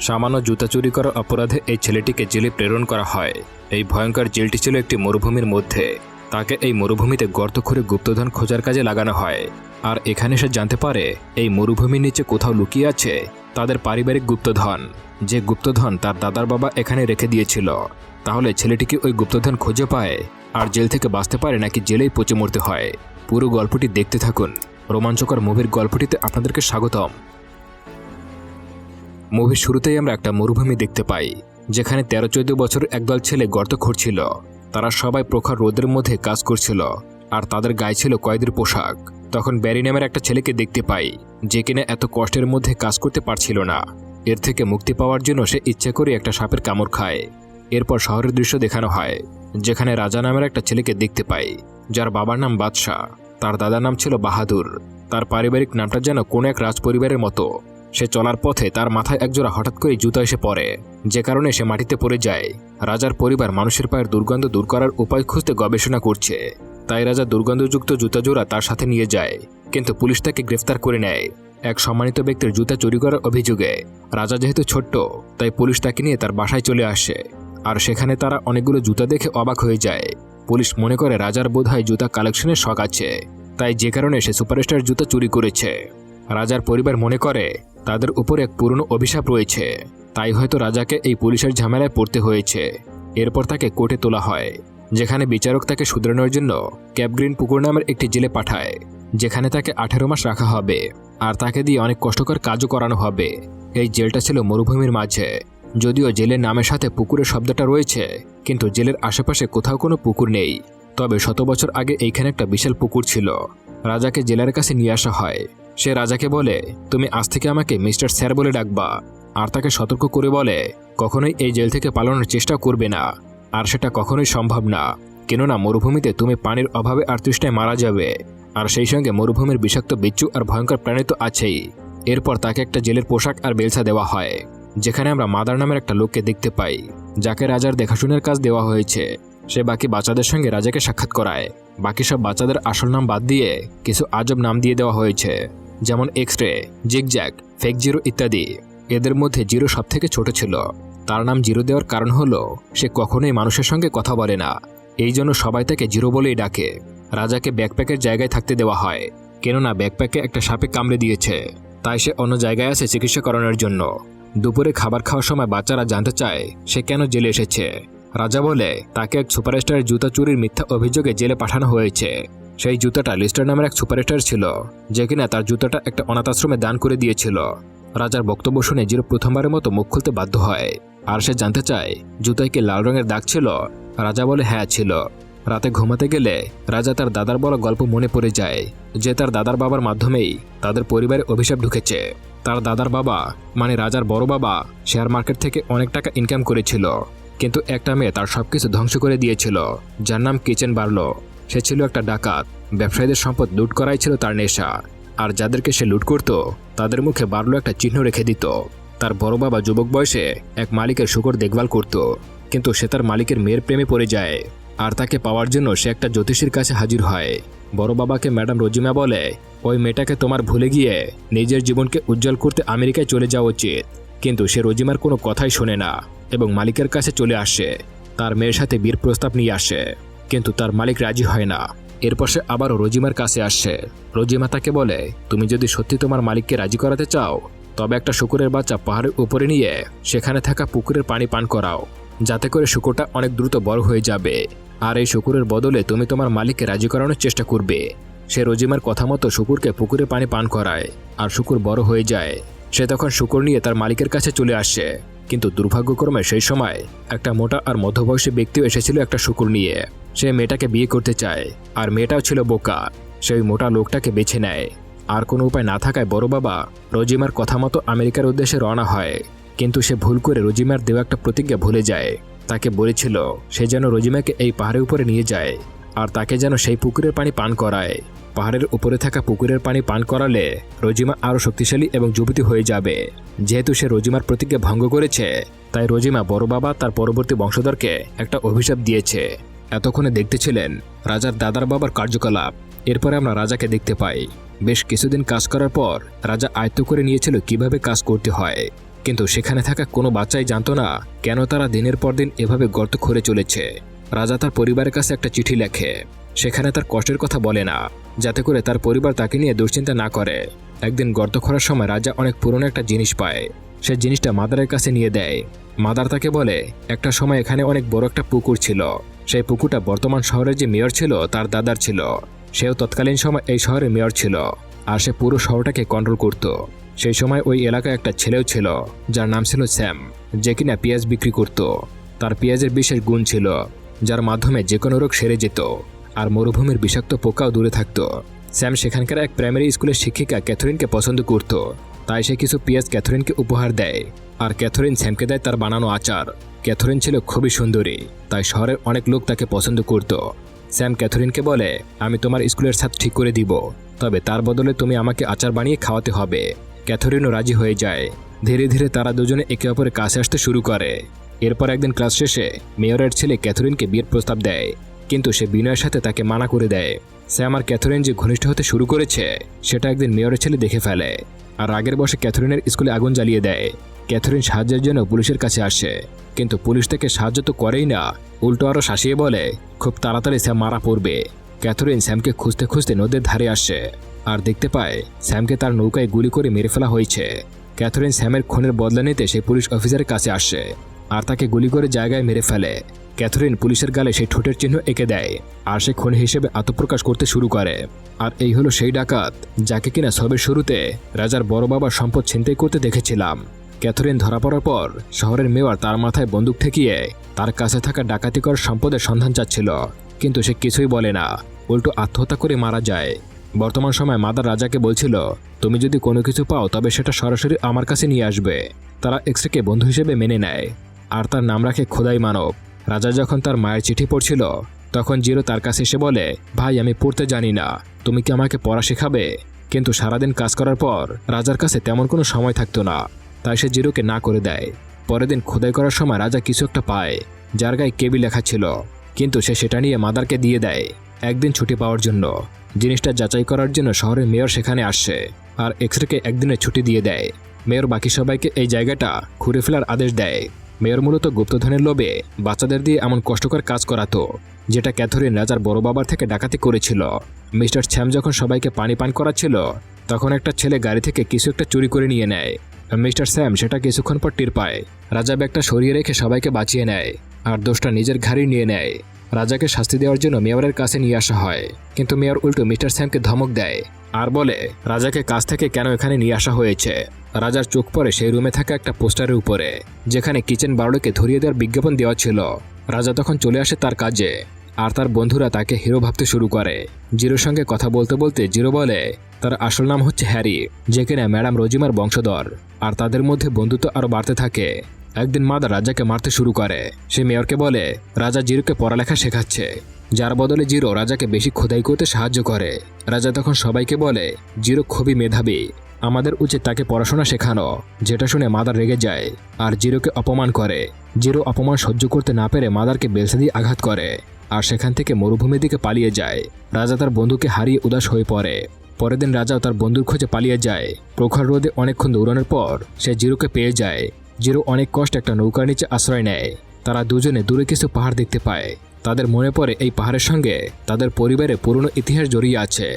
সামান্য জুতা চুরি করার অপরাধে এই ছেলেটিকে জেলে প্রেরণ করা হয়। এই ভয়ঙ্কর জেলটি ছিল একটি মরুভূমির মধ্যে। তাকে এই মরুভূমিতে গর্ত করে গুপ্তধন খোঁজার কাজে লাগানো হয়। আর এখানে সে জানতে পারে, এই মরুভূমির নিচে কোথাও লুকিয়ে আছে তাদের পারিবারিক গুপ্তধন। যে গুপ্তধন তার দাদার বাবা এখানে রেখে দিয়েছিল। তাহলে ছেলেটিকে ওই গুপ্তধন খুঁজে পায়? আর জেল থেকে বাঁচতে পারে নাকি জেলেই পচে মরতে হয়? পুরো গল্পটি দেখতে থাকুন। রোমাঞ্চকর মুভির গল্পটিতে আপনাদেরকে স্বাগতম। মুভির শুরুতেই আমরা একটা মরুভূমি দেখতে পাই, যেখানে তেরো চোদ্দ বছর একদল ছেলে গর্ত খুঁড়ছিল। তারা সবাই প্রখর রোদের মধ্যে কাজ করছিল, আর তাদের গায়ে ছিল কয়েদের পোশাক। তখন ব্যারি নামের একটা ছেলেকে দেখতে পাই, যে কিনা এত কষ্টের মধ্যে কাজ করতে পারছিল না। এর থেকে মুক্তি পাওয়ার জন্য সে ইচ্ছে করে একটা সাপের কামড় খায়। এরপর শহরের দৃশ্য দেখানো হয়, যেখানে রাজা নামের একটা ছেলেকে দেখতে পাই, যার বাবার নাম বাদশাহ। তার দাদার নাম ছিল বাহাদুর। তার পারিবারিক নামটা যেন কোনো এক রাজপরিবারের মতো। সে চলার পথে তার মাথায় একজোড়া হঠাৎ করে জুতা এসে পড়ে। যে কারণে সে মাটিতে পড়ে যায়। রাজার পরিবার মানুষের পায়ের দুর্গন্ধ দূর করার উপায় খুঁজতে গবেষণা করছে। তাই রাজা দুর্গন্ধযুক্ত জুতা জোড়া তার সাথে নিয়ে যায়, কিন্তু পুলিশ তাকে গ্রেফতার করে নেয়। এক সম্মানিত ব্যক্তির জুতা চুরি করার অভিযোগে রাজা যেহেতু ছোট্ট, তাই পুলিশ তাকে নিয়ে তার বাসায় চলে আসে। আর সেখানে তারা অনেকগুলো জুতা দেখে অবাক হয়ে যায়। পুলিশ মনে করে রাজার বোধহয় জুতা কালেকশনের শখ আছে। তাই যে কারণে সে সুপারস্টার জুতা চুরি করেছে। রাজার পরিবার মনে করে তাদের উপর এক পুরনো অভিশাপ রয়েছে। তাই হয়তো রাজাকে এই পুলিশের ঝামেলায় পড়তে হয়েছে। এরপর তাকে কোর্টে তোলা হয়, যেখানে বিচারক তাকে শুধরানোর জন্য ক্যাপগ্রিন পুকুর নামের একটি জেলে পাঠায়, যেখানে তাকে আঠেরো মাস রাখা হবে, আর তাকে দিয়ে অনেক কষ্টকর কাজও করানো হবে। এই জেলটা ছিল মরুভূমির মাঝে। যদিও জেলের নামের সাথে পুকুরের শব্দটা রয়েছে, কিন্তু জেলের আশেপাশে কোথাও কোনো পুকুর নেই। তবে শত বছর আগে এইখানে একটা বিশাল পুকুর ছিল। রাজাকে জেলার কাছে নিয়ে আসা হয়। সে রাজাকে বলে, তুমি আজ থেকে আমাকে মিস্টার স্যার বলে ডাকবা। আর তাকে সতর্ক করে বলে, কখনোই এই জেল থেকে পালানোর চেষ্টা করবে না। আর সেটা কখনোই সম্ভব না। কেননা মরুভূমিতে তুমি পানির অভাবে আর তৃষ্ণায় মারা যাবে। আর সেই সঙ্গে মরুভূমির বিষাক্ত, বিচ্ছু আর ভয়ঙ্কর প্রাণী তো আছেই। এরপর তাকে একটা জেলের পোশাক আর বেলসা দেওয়া হয়, যেখানে আমরা মাদার নামের একটা লোককে দেখতে পাই, যাকে রাজার দেখাশোনার কাজ দেওয়া হয়েছে। সে বাকি বাচ্চাদের সঙ্গে রাজাকে সাক্ষাৎ করায়। বাকি সব বাচ্চাদের আসল নাম বাদ দিয়ে কিছু আজব নাম দিয়ে দেওয়া হয়েছে। যেমন X ray zigzag fake zero ইত্যাদি। এদের মধ্যে জিরো সব থেকে ছোট ছিল। তার নাম জিরো দেওয়ার কারণ হলো, সে কখনোই মানুষের সঙ্গে কথা বলে না। এই জন্য সবাই তাকে জিরো বলেই ডাকে। রাজাকে ব্যাকপ্যাকের জায়গায় থাকতে দেওয়া হয়। কেননা ব্যাকপ্যাকে একটা সাপে কামড়ে দিয়েছে। তাই সে অন্য জায়গায় আছে চিকিৎসা করানোর জন্য। দুপুরে খাবার খাওয়ার সময় বাচ্চারা জানতে চায়, সে কেন জেলে এসেছে? রাজা বলে, তাকে এক সুপারস্টারের জুতা চুরির মিথ্যা অভিযোগে জেলে পাঠানো হয়েছে। সেই জুতাটা লিস্টার নামের এক সুপারস্টার ছিল, যে কিনা তার জুতাটা একটা অনাথ আশ্রমে দান করে দিয়েছিল। রাজার বক্তব্য শুনে জিরো প্রথমবারের মতো মুখ খুলতে বাধ্য হয়। আর সে জানতে চায়, জুতায় কি লাল রঙের দাগ ছিল? রাজা বলে হ্যাঁ ছিল। রাতে ঘুমাতে গেলে রাজা তার দাদার বলা গল্প মনে পড়ে যায়, যে তার দাদার বাবার মাধ্যমেই তাদের পরিবারে অভিশাপ ঢুকেছে। তার দাদার বাবা মানে রাজার বড় বাবা, শেয়ার মার্কেট থেকে অনেক টাকা ইনকাম করেছিল, কিন্তু একটা মেয়ে তার সবকিছু ধ্বংস করে দিয়েছিল, যার নাম কিচেন বার্লো। সে ছিল একটা ডাকাত। ব্যবসায়ীদের সম্পদ লুট করাই ছিল তার নেশা। আর যাদেরকে সে লুট করত, তাদের মুখে বার্লো একটা চিহ্ন রেখে দিত। তার বড় বাবা যুবক বয়সে এক মালিকের শুকর দেখভাল করত। কিন্তু সে তার মালিকের মেয়ের প্রেমে পড়ে যায়। আর তাকে পাওয়ার জন্য সে একটা জ্যোতিষীর কাছে হাজির হয়। বড় বাবাকে ম্যাডাম রজিমা বলে, ওই মেয়েটাকে তোমার ভুলে গিয়ে নিজের জীবনকে উজ্জ্বল করতে আমেরিকায় চলে যাওয়া উচিত। কিন্তু সে রজিমার কোনো কথাই শোনে না এবং মালিকের কাছে চলে আসে। তার মেয়ের সাথে বীর প্রস্তাব নিয়ে আসে। কিন্তু তার মালিক রাজি হয় না। এরপর সে আবারও রোজিমার কাছে আসে। রজিমা তাকে বলে, তুমি যদি সত্যি তোমার মালিককে রাজি করাতে চাও, তবে একটা শুকুরের বাচ্চা পাহাড়ের উপরে নিয়ে সেখানে থাকা পুকুরের পানি পান করাও। যাতে করে শুকুরটা অনেক দ্রুত বড় হয়ে যাবে। আর এই শুকুরের বদলে তুমি তোমার মালিককে রাজি করানোর চেষ্টা করবে। সে রোজিমার কথা মতো শুকুরকে পুকুরে পানি পান করায়, আর শুকুর বড় হয়ে যায়। সে তখন শুকুর নিয়ে তার মালিকের কাছে চলে আসে। কিন্তু দুর্ভাগ্যক্রমে সেই সময় একটা মোটা আর মধ্যবয়সী ব্যক্তিও এসেছিল একটা শুকুর নিয়ে। সে মেয়েটাকে বিয়ে করতে চায়, আর মেয়েটাও ছিল বোকা। সেই মোটা লোকটাকে বেছে নেয়। আর কোনো উপায় না থাকায় বড় বাবা রজিমার কথা মতো আমেরিকার উদ্দেশ্যে রওনা হয়। কিন্তু সে ভুল করে রজিমার দেওয়া একটা প্রতিজ্ঞা ভুলে যায়। তাকে বলেছিল, সে যেন রজিমাকে এই পাহাড়ের উপরে নিয়ে যায়। আর তাকে যেন সেই পুকুরের পানি পান করায়। পাহাড়ের উপরে থাকা পুকুরের পানি পান করালে রজিমা আরও শক্তিশালী এবং যুবতী হয়ে যাবে। যেহেতু সে রজিমার প্রতিজ্ঞা ভঙ্গ করেছে, তাই রজিমা বড় বাবা তার পরবর্তী বংশধরকে একটা অভিশাপ দিয়েছে। এতক্ষণে দেখতেছিলেন রাজার দাদার বাবার কার্যকলাপ। এরপরে আমরা রাজাকে দেখতে পাই। বেশ কিছুদিন কাজ করার পর রাজা আয়ত্ত করে নিয়েছিল কীভাবে কাজ করতে হয়। কিন্তু সেখানে থাকা কোনো বাচ্চাই জানতো না কেন তারা দিনের পর দিন এভাবে গর্ত খুঁড়ে চলেছে। রাজা তার পরিবারের কাছে একটা চিঠি লেখে। সেখানে তার কষ্টের কথা বলে না, যাতে করে তার পরিবার তাকে নিয়ে দুশ্চিন্তা না করে। একদিন গর্ত খোঁড়ার সময় রাজা অনেক পুরনো একটা জিনিস পায়। সে জিনিসটা মাদারের কাছে নিয়ে দেয়। মাদার তাকে বলে, একটা সময় এখানে অনেক বড় একটা পুকুর ছিল। সেই পুকুরটা বর্তমান শহরের যে মেয়র ছিল, তার দাদার ছিল। সেও তৎকালীন সময় এই শহরের মেয়র ছিল, আর সে পুরো শহরটাকে কন্ট্রোল করত। সেই সময় ওই এলাকায় একটা ছেলেও ছিল, যার নাম ছিল স্যাম, যে কিনা পেঁয়াজ বিক্রি করত। তার পেঁয়াজের বিশেষ গুণ ছিল। যার মাধ্যমে যে কোনো রোগ সেরে যেত। আর মরুভূমির বিষাক্ত পোকাও দূরে থাকত। স্যাম সেখানকার এক প্রাইমারি স্কুলের শিক্ষিকা ক্যাথরিনকে পছন্দ করত। তাই সে কিছু পেঁয়াজ ক্যাথরিনকে উপহার দেয়। আর ক্যাথরিন স্যামকে দেয় তার বানানো আচার। ক্যাথরিন ছিল খুবই সুন্দরী, তাই শহরের অনেক লোক তাকে পছন্দ করত। স্যাম ক্যাথরিনকে বলে, আমি তোমার স্কুলের সাথে ঠিক করে দিব। তবে তার বদলে তুমি আমাকে আচার বানিয়ে খাওয়াতে হবে। ক্যাথরিনও রাজি হয়ে যায়। ধীরে ধীরে তারা দুজনে একে অপরের কাছে আসতে শুরু করে। এরপর একদিন ক্লাস শেষে মেয়রের ছেলে ক্যাথরিনকে বিয়ের প্রস্তাব দেয়, কিন্তু সে বিনয়ের সাথে তাকে মানা করে দেয়। স্যাম আর ক্যাথরিন যে ঘনিষ্ঠ হতে শুরু করেছে, সেটা একদিন মেয়রের ছেলে দেখে ফেলে আর আগের বসে ক্যাথরিনের স্কুলে আগুন জ্বালিয়ে দেয়। ক্যাথরিন সাহায্যের জন্য পুলিশের কাছে আসে, কিন্তু পুলিশ থেকে সাহায্য তো করেই না, উল্টো আরও শাসিয়ে বলে, খুব তাড়াতাড়ি স্যাম মারা পড়বে। ক্যাথরিন স্যামকে খুঁজতে খুঁজতে নদীর ধারে আসে আর দেখতে পায় স্যামকে তার নৌকায় গুলি করে মেরে ফেলা হয়েছে। ক্যাথরিন স্যামের খুনের বদলা নিতে সে পুলিশ অফিসারের কাছে আসে। আর তাকে গুলি করে জায়গায় মেরে ফেলে। ক্যাথরিন পুলিশের গালে সেই ঠোঁটের চিহ্ন এঁকে দেয় আর সে খুনি হিসেবে আত্মপ্রকাশ করতে শুরু করে। আর এই হলো সেই ডাকাত যাকে কিনা সবের শুরুতে রাজার বড় বাবার সম্পদ ছিনতাই করতে দেখেছিলাম। ক্যাথরিন ধরা পড়ার পর শহরের মেয়র তার মাথায় বন্দুক ঠেকিয়ে তার কাছে থাকা ডাকাতি করার সম্পদের সন্ধান চাচ্ছিল। কিন্তু সে কিছুই বলে না, উল্টো আত্মহত্যা করে মারা যায়। বর্তমান সময় মাদার রাজাকে বলছিল, তুমি যদি কোনো কিছু পাও তবে সেটা সরাসরি আমার কাছে নিয়ে আসবে। তারা এক্সরেকে বন্ধু হিসেবে মেনে নেয়। আর তার নাম রাখে খোদাই মানব। রাজা যখন তার মায়ের চিঠি পড়ছিল, তখন জিরো তার কাছে এসে বলে, ভাই, আমি পড়তে জানি না। তুমি কি আমাকে পড়া শেখাবে? কিন্তু সারাদিন কাজ করার পর রাজার কাছে তেমন কোনো সময় থাকতো না। তাই সে জিরোকে না করে দেয়। পরের দিন খোদাই করার সময় রাজা কিছু একটা পায়, যার গায়ে কেবি লেখা ছিল। কিন্তু সে সেটা নিয়ে মাদারকে দিয়ে দেয়, একদিন ছুটি পাওয়ার জন্য। জিনিসটা যাচাই করার জন্য শহরের মেয়র সেখানে আসছে আর এক্সরেকে একদিনের ছুটি দিয়ে দেয়। মেয়র বাকি সবাইকে এই জায়গাটা ঘুরে ফেলার আদেশ দেয়। মেয়র মূলত গুপ্তধনের লোভে বাচ্চাদের দিয়ে এমন কষ্টকর কাজ করাতো, যেটা ক্যাথরিন রাজার বড় বাবার থেকে ডাকাতি করেছিল। মিস্টার শ্যাম যখন সবাইকে পানি পান করাচ্ছিল, তখন একটা ছেলে গাড়ি থেকে কিছু একটা চুরি করে নিয়ে নেয়। মিস্টার শ্যাম সেটা কিছুক্ষণ পর টের পায়। রাজা ব্যাগটা সরিয়ে রেখে সবাইকে বাঁচিয়ে নেয়, আর দোষটা নিজের ঘাড়ি নিয়ে নেয়। রাজাকে শাস্তি দেওয়ার জন্য মেয়রের কাছে নিয়ে আসা হয়। কিন্তু মেয়র উল্টো মিস্টার স্যামকে ধমক দেয় আর বলে, রাজাকে কাছ থেকে কেন এখানে নিয়ে আসা হয়েছে? রাজার চোখ পড়ে সেই রুমে থাকা একটা পোস্টারের উপরে, যেখানে কিচেন বারোডকে ধরিয়ে দেওয়ার বিজ্ঞাপন দেওয়া ছিল। রাজা তখন চলে আসে তার কাজে, আর তার বন্ধুরা তাকে হিরো ভাবতে শুরু করে। জিরোর সঙ্গে কথা বলতে বলতে জিরো বলে, তার আসল নাম হচ্ছে হ্যারি, যে কিনা ম্যাডাম রোজিমার বংশধর, আর তাদের মধ্যে বন্ধুত্ব আরও বাড়তে থাকে। একদিন মাদার রাজাকে মারতে শুরু করে। সে মেয়রকে বলে, রাজা জিরোকে পড়ালেখা শেখাচ্ছে। যার বদলে জিরো রাজাকে বেশি খোদাই করতে সাহায্য করে। রাজা তখন সবাইকে বলে, জিরো খুবই মেধাবী। আমাদের উচিত তাকে পড়াশোনা শেখানো, যেটা শুনে মাদার রেগে যায়, আর জিরোকে অপমান করে। জিরো অপমান সহ্য করতে না পেরে মাদারকে বেলসা দিয়ে আঘাত করে, আর সেখান থেকে মরুভূমির দিকে পালিয়ে যায়। রাজা তার বন্ধুকে হারিয়ে উদাস হয়ে পড়ে। পরের দিন রাজাও তার বন্ধুর খোঁজে পালিয়ে যায়। প্রখর রোদে অনেকক্ষণ দৌড়ানোর পর সে জিরোকে পেয়ে যায়। জিরো অনেক কষ্ট একটা নৌকার নিচে আশ্রয় নেয়, তারা দুজনে দূরে কিছু পাহাড় দেখতে পায়। তাদের মনে পড়ে এই পাহাড়ের সঙ্গে তাদের পরিবারে পুরনো ইতিহাস জড়িয়ে আছে।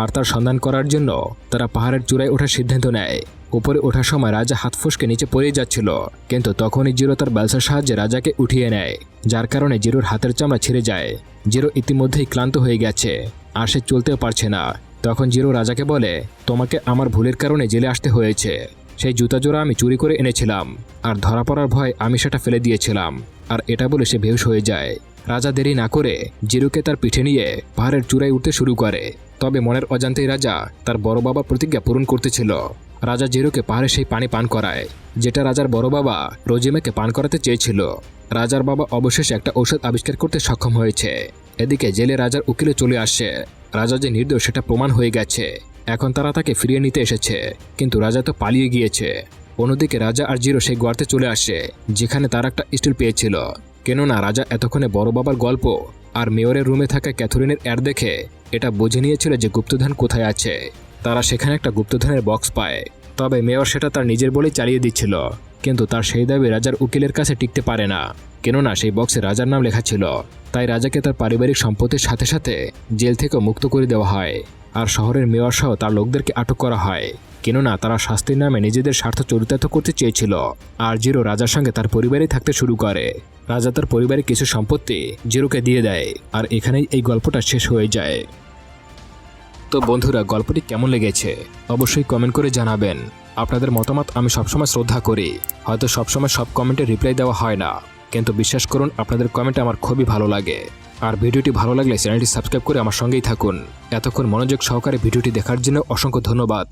আর তার সন্ধান করার জন্য তারা পাহাড়ের চূড়ায় ওঠার সিদ্ধান্ত নেয়। উপরে ওঠার সময় রাজা হাত ফুসকে নিচে পড়ে যাচ্ছিল, কিন্তু তখনই জিরো তার ব্যবসার সাহায্যে রাজাকে উঠিয়ে নেয়, যার কারণে জিরোর হাতের চামড়া ছিঁড়ে যায়। জিরো ইতিমধ্যেই ক্লান্ত হয়ে গেছে, আর সে চলতেও পারছে না। তখন জিরো রাজাকে বলে, তোমাকে আমার ভুলের কারণে জেলে আসতে হয়েছে। সেই জুতা জোড়া আমি চুরি করে এনেছিলাম। আর ধরা পড়ার ভয় আমি সেটা ফেলে দিয়েছিলাম। আর এটা বলে সে বেহুশ হয়ে যায়। রাজা দেরি না করে জিরুকে তার পিঠে নিয়ে পাহাড়ের চূড়ায় উঠতে শুরু করে। তবে মনের অজান্তেই রাজা তার বড় বাবা প্রতিজ্ঞা পূরণ করতেছিল। রাজা জিরুকে পাহাড়ে সেই পানি পান করায়, যেটা রাজার বড় বাবা রোজিমাকে পান করাতে চেয়েছিল। রাজার বাবা অবশেষে একটা ঔষধ আবিষ্কার করতে সক্ষম হয়েছে। এদিকে জেলে রাজার উকিলে চলে আসে। রাজা যে নির্দোষ, সেটা প্রমাণ হয়ে গেছে। এখন তারা তাকে ফিরিয়ে নিতে এসেছে, কিন্তু রাজা তো পালিয়ে গিয়েছে। অন্যদিকে রাজা আর জিরো সেই গর্তে চলে আসে, যেখানে তার একটা স্টিল পেয়েছিল। কেননা রাজা এতক্ষণে বড় বাবার গল্প আর মেয়রের রুমে থাকা ক্যাথরিনের অ্যাড দেখে এটা বুঝে নিয়েছিল যে গুপ্তধন কোথায় আছে। তারা সেখানে একটা গুপ্তধনের বক্স পায়, তবে মেয়র সেটা তার নিজের বলেই চালিয়ে দিচ্ছিল, কিন্তু তার সেই দাবি রাজার উকিলের কাছে টিকতে পারে না। কেননা সেই বক্সে রাজার নাম লেখা ছিল, তাই রাজাকে তার পারিবারিক সম্পত্তির সাথে সাথে জেল থেকে মুক্ত করে দেওয়া হয়। আর শহরের মেয়র সহ তার লোকদেরকে আটক করা হয়। কেননা তারা শাস্তির নামে নিজেদের স্বার্থ চরিতার্থ করতে চেয়েছিল। আর জিরো রাজার সঙ্গে তার পরিবারেই থাকতে শুরু করে। রাজা তার পরিবারের কিছু সম্পত্তি জিরোকে দিয়ে দেয়। আর এখানেই এই গল্পটা শেষ হয়ে যায়। তো বন্ধুরা, গল্পটি কেমন লেগেছে? অবশ্যই কমেন্ট করে জানাবেন। আপনাদের মতামত আমি সবসময় শ্রদ্ধা করি। হয়তো সবসময় সব কমেন্টে রিপ্লাই দেওয়া হয় না। কিন্তু বিশ্বাস করুন, আপনাদের কমেন্ট আমার খুবই ভালো লাগে। আর ভিডিওটি ভালো লাগলে চ্যানেলটি সাবস্ক্রাইব করে আমার সঙ্গেই থাকুন। এতক্ষণ মনোযোগ সহকারে ভিডিওটি দেখার জন্য অসংখ্য ধন্যবাদ।